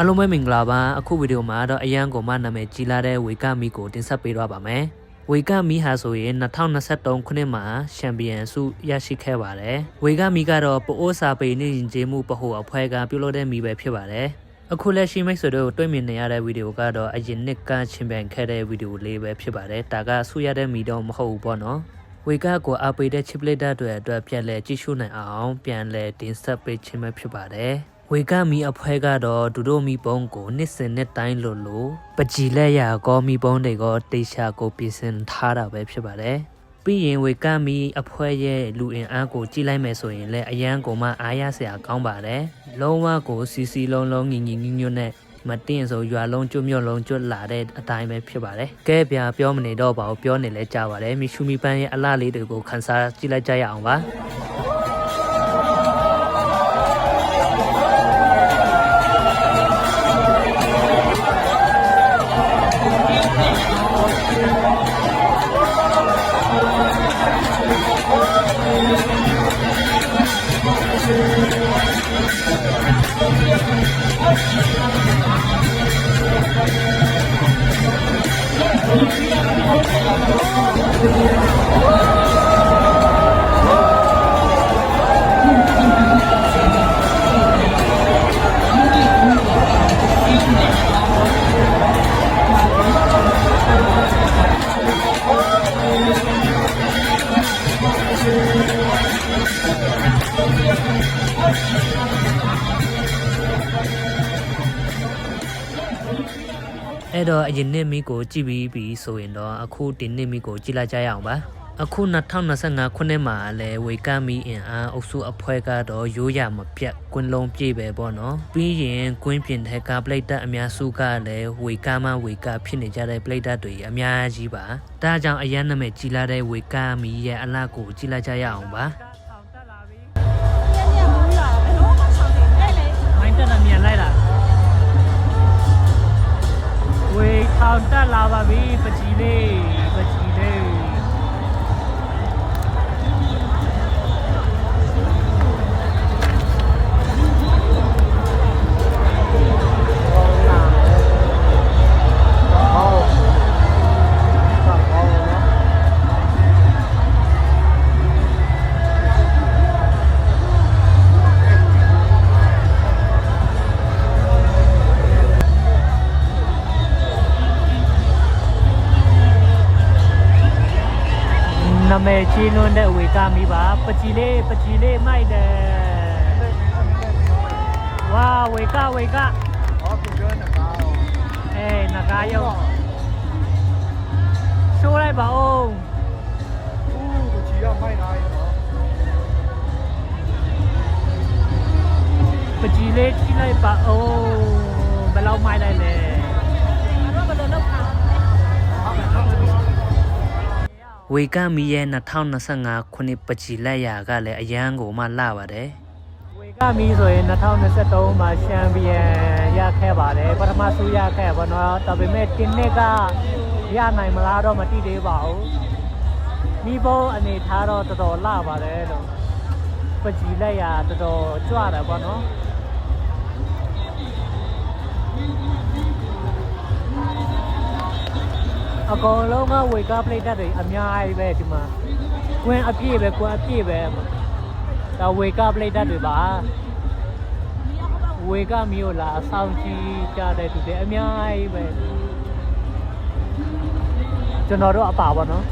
အလုံးပဲမင်္ဂလာပါအခုဗီဒီယိုမှာတော့အရန်ကိုမနာမည်ကြီးလာတဲ့ဝေကမီကိုတင်ဆက်ပေးတော့ပါမယ်ဝေကမီဟာဆိုရင်2023ခုနှစ်မှာချန်ပီယံဆုရရှိခဲ့ပါတယ်ဝေကမီကတော့ပိုအိုစာပေနဲ့ယဉ်ကျေးမှုပဟုအဖွဲ့ကပြုလုပ်တဲ့မီပဲဖြစ်ပါတယ်အခုလက်ရှိမိတ်ဆွေတို့တွေ့မြင်နေရတဲ့ဗီဒီယိုကတော့အရင်နှစ်ကချင်ပန်ခဲ့တဲ့ဗီဒီယိုလေးပဲဖြစ်ပါတယ်ဒါကဆုရတဲ့မီတော့မဟုတ်ဘူးပေါ့နော်ဝေကကိုအားပေးတဲ့ chiplet တွေအတွက်ပြန်လဲကြည့်ရှုနိုင်အောင်ပြန်လဲတင်ဆက်ပေးခြင်းပဲဖြစ်ပါတယ် ဝေကမီအဖွဲကတော့သူတို့မိဘုံကိုနှစ်စင်နှစ်တိုင်းလို့လို့ပကြီလက်ရကောမိဘုံတွေကတေချာကိုပြင်ဆင်ထားတာပဲဖြစ်ပါတယ်။ပြီးရင်ဝေကမီအဖွဲရဲ့လူအင်အားကိုကြီးလိုက်မယ်ဆိုရင်လည်းအရန်ကိုမှအားရစရာကောင်းပါတယ်။လုံးဝကိုစီစီလုံးလုံးငင်ငင်ညွတ်နဲ့မတင်ဆိုရွာလုံးကျွတ်မြော့လုံးကျွတ်လာတဲ့အတိုင်းပဲဖြစ်ပါတယ်။ကဲပြပြောမနေတော့ပါဘူးပြောနေလဲကြပါတယ်။မီရှူမီပန်းရဲ့အလှလေးတွေကိုခန်းစားကြည့်လိုက်ကြရအောင်ပါ။ Oh! အဲ့တော့အရင်နှစ်မိကိုကြည့်ပြီးပြီဆိုရင်တော့အခုဒီနှစ်မိကိုကြည့်လိုက်ကြရအောင်ပါအခု2025ခုနှစ်မှာလည်းဝေကမီအင်အားအုပ်စုအဖွဲ့ကတော့ရိုးရမပြတ်ကွင်းလုံးပြည့်ပဲပေါ့နော်ပြီးရင်ကွင်းပြင်ထက်ကပလိတ်တ်အများစုကလည်းဝေကမဝေကဖြစ်နေကြတဲ့ပလိတ်တ်တွေအများကြီးပါဒါကြောင့်အရန်နာမည်ကြီးလာတဲ့ဝေကမီရဲ့အလှကိုကြီးလာကြရအောင်ပါ ਵਾ ਵੀ ਪਚੀਲੇ နာမည်ချင်းလွန်းတဲ့အဝေကမိပါပချီလေးပချီလေးမိုက်တယ်ဝါဝေကဝေကဟုတ်ကူကျွန်တော်ကောင်းအေးနဂါယောရှိုးလိုက်ပါဦးဦးပချီရမိုက်လာရေပချီလေးကြီးလိုက်ပါဦးဘယ်လောက်မိုက်လိုက်လဲ ဝေကမီရဲ့2025ခုနှစ်ပကြီလက်ရာကလည်းအရန်ကိုမှလှပါတယ်ဝေကမီဆိုရင်2023မှာချန်ပီယံရခဲ့ပါတယ်ပထမဆုံးရခဲ့ပါတော့ဒါပေမဲ့ဒီနှစ်ကရနိုင်မလားတော့မသိသေးပါဘူးမိဘအနေထားတော့တော်တော်လှပါတယ်လို့ပကြီလက်ရာတော်တော်ကြွတယ်ပေါ့နော် အကောင်လုံးကဝေကားပလိတ်တက်တွေအများကြီးပဲဒီမှာကွင်းအပြည့်ပဲကွင်းအပြည့်ပဲဒါဝေကားပလိတ်တက်တွေပါဝေကမျိုးလာအဆောင်ကြီးကြတဲ့သူတွေအများကြီးပဲကျွန်တော်တို့အပါပါနော်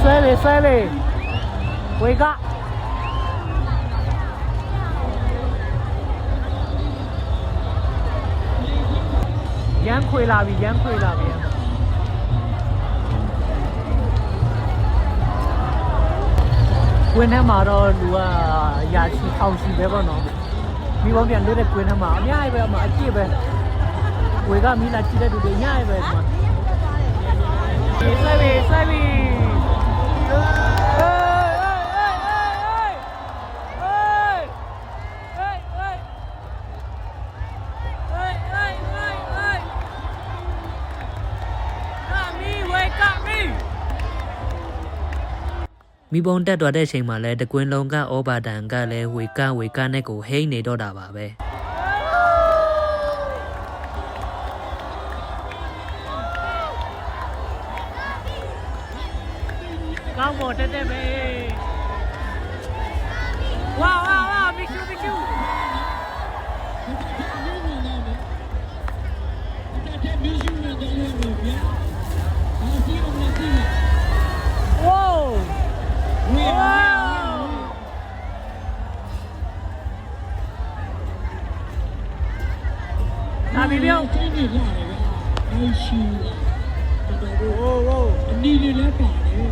ဆဲလေဆဲလေဝေက မ်းခွေလာပြီရမ်းခွေလာပြီကွင်းထဲမှာတော့လူကရာချီထောင်ချီပဲပေါ့နော်မိဘပြန်လွတ်တဲ့ကွင်းထဲမှာအများကြီးပဲအမအကြည့်ပဲဝေကမိလာကြည့်တဲ့လူတွေအများကြီးပဲဒီမှာဆက်ပြီဆက်ပြီ မိဘုံတက်သွားတဲ့အချိန်မှာလဲတကွင်းလုံးကဩဘာဒန်ကလည်းဝေကဝေကနဲ့ကိုဟိန်းနေတော့တာပါပဲကောင်းပေါ်တက်တက်ပဲဝါဝါဝါမီရှူမီရှူဝိုး ဝါနာဘီပြောစိတ်နဲ့လာတယ်ဗျာ။အိုရှိတော်တော်ဟိုးဟိုးအနီလေးလည်းပါတယ်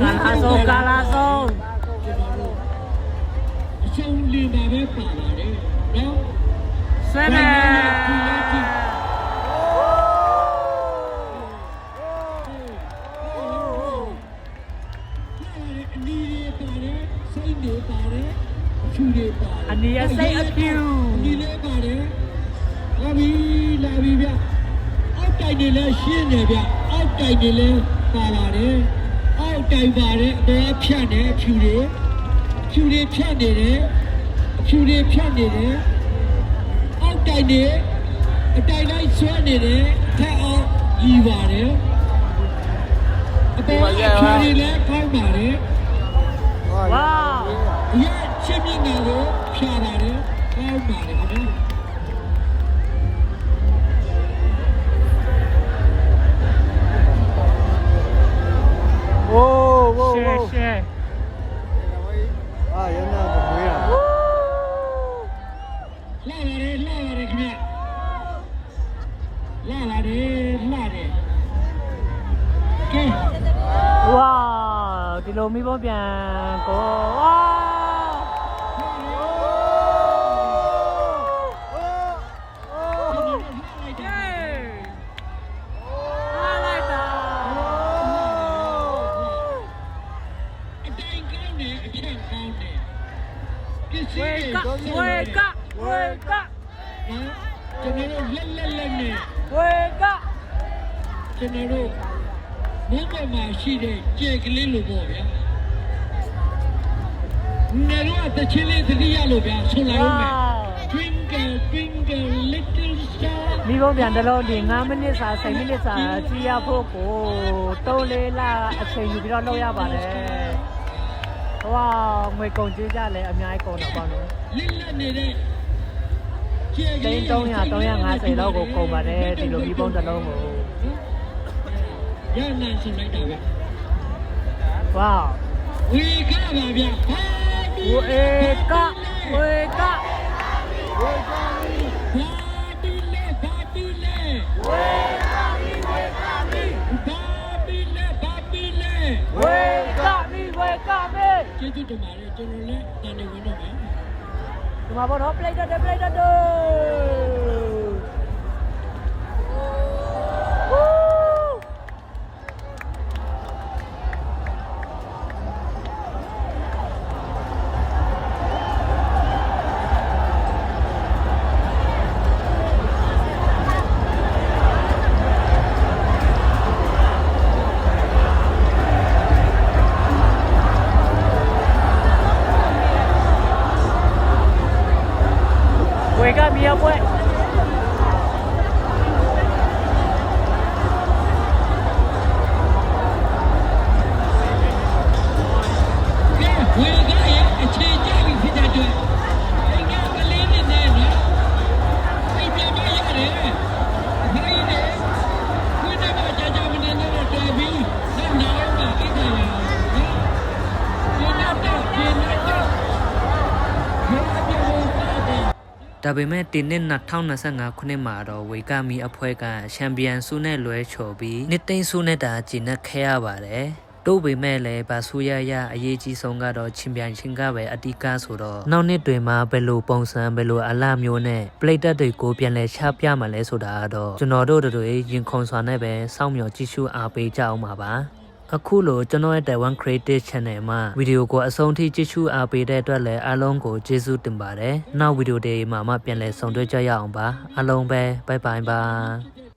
ကာလာဆုံးကာလာဆုံးကျွန်တော်တို့အဆုံးလေးပါပဲပါပါတယ်နော်ဆဲမဲ င်းတယ်ဗျအောက်တိုင်တွေလည်းပါပါတယ်အောက်တိုင်ပါတယ်အပေါ်ဖြတ်တယ်အဖြူတွေအဖြူတွေဖြတ်နေတယ်အဖြူတွေဖြတ်နေတယ်အောက်တိုင်တွေအတိုင်လိုက်ဆွဲနေတယ်အထက်အောင်ညီပါတယ်အပေါ်အဖြူတွေလည်းကောင်းပါတယ်ဝါ။ရဲ့ချင်းမြင့်ငါကိုဖြာပါတယ်။ကောင်းပါတယ် က်ကောင်းတယ်။ပစ္စဝေည်းကတွေဝေကဝေကနော်ကျွန်တော်တို့လက်လက်လက်နဲ့ဝေကကျွန်တော် တို့ဘုကမှာရှိတဲ့ကြေကလေးလိုပေါ့ဗျာငါတို့ကတချင်းလေးသတိရလို့ဗျာဆိုလိုက်ဦးမယ် Twinkle twinkle little star မိဘပြန်တလုံးဒီ9မိနစ်စာ10မိနစ်စာကြည့်ရဖို့ကို3လေးလအချိန်ယူပြီးတော့လုပ်ရပါတယ်ဟိုကငွေကုန်ကြေးကြလဲအများကြီးကုန်တော့ပေါ့နော်လစ်လက်နေတဲ့ကြေကသိလေးန်း300 350လောက်ကိုကုန်ပါတယ်ဒီလိုမိဘတစ်လုံးကို ရနန်ဆိုလိုက်တာဗျာဝါဝေကပါဗျာဟာဒီဝေကဝေကဘာဒီလေဘာဒီလေဝေကမိဝေကမိဘာဒီလေဘာဒီလေဝေကမိဝေကမိကျေးဇူးတင်ပါတယ်ကျွန်တော်လည်းတန်နေဝင်တော့မယ်ဒီမှာဘောတော့ play တော့ play တော့ ဒါပေမဲ့ဒီနှစ်2025ခုနှစ်မှာတော့ဝေကမီအဖွဲ့ကချန်ပီယံဆုနဲ့လွဲချော်ပြီးနှစ်သိန်းဆုနဲ့တာကျင်းနဲ့ခဲရပါတယ်။တို့ပေမဲ့လည်းဘာဆူရရအရေးကြီးဆုံးကတော့ချင်းပြိုင်ချင်းကပဲအတိကဆိုတော့နောက်နှစ်တွင်မှာဘယ်လိုပုံစံဘယ်လိုအလှမျိုးနဲ့ပလိတ်တက်တွေကိုပြန်လဲချပြမှလဲဆိုတာကတော့ကျွန်တော်တို့တို့ရင်ခုန်စွာနဲ့ပဲစောင့်မျှော်ကြည့်ရှုအားပေးကြအောင်ပါပါ။ အခုလိုကျွန်တော်ရဲ့ Taiwan Creative Channel မှာဗီဒီယိုကိုအဆုံးထိကြည့်ရှုအားပေးတဲ့အတွက်လည်းအားလုံးကိုကျေးဇူးတင်ပါတယ်။နောက်ဗီဒီယိုတွေမှာမှပြန်လည်ဆုံတွေ့ကြရအောင်ပါ။အားလုံးပဲ bye bye ပါ။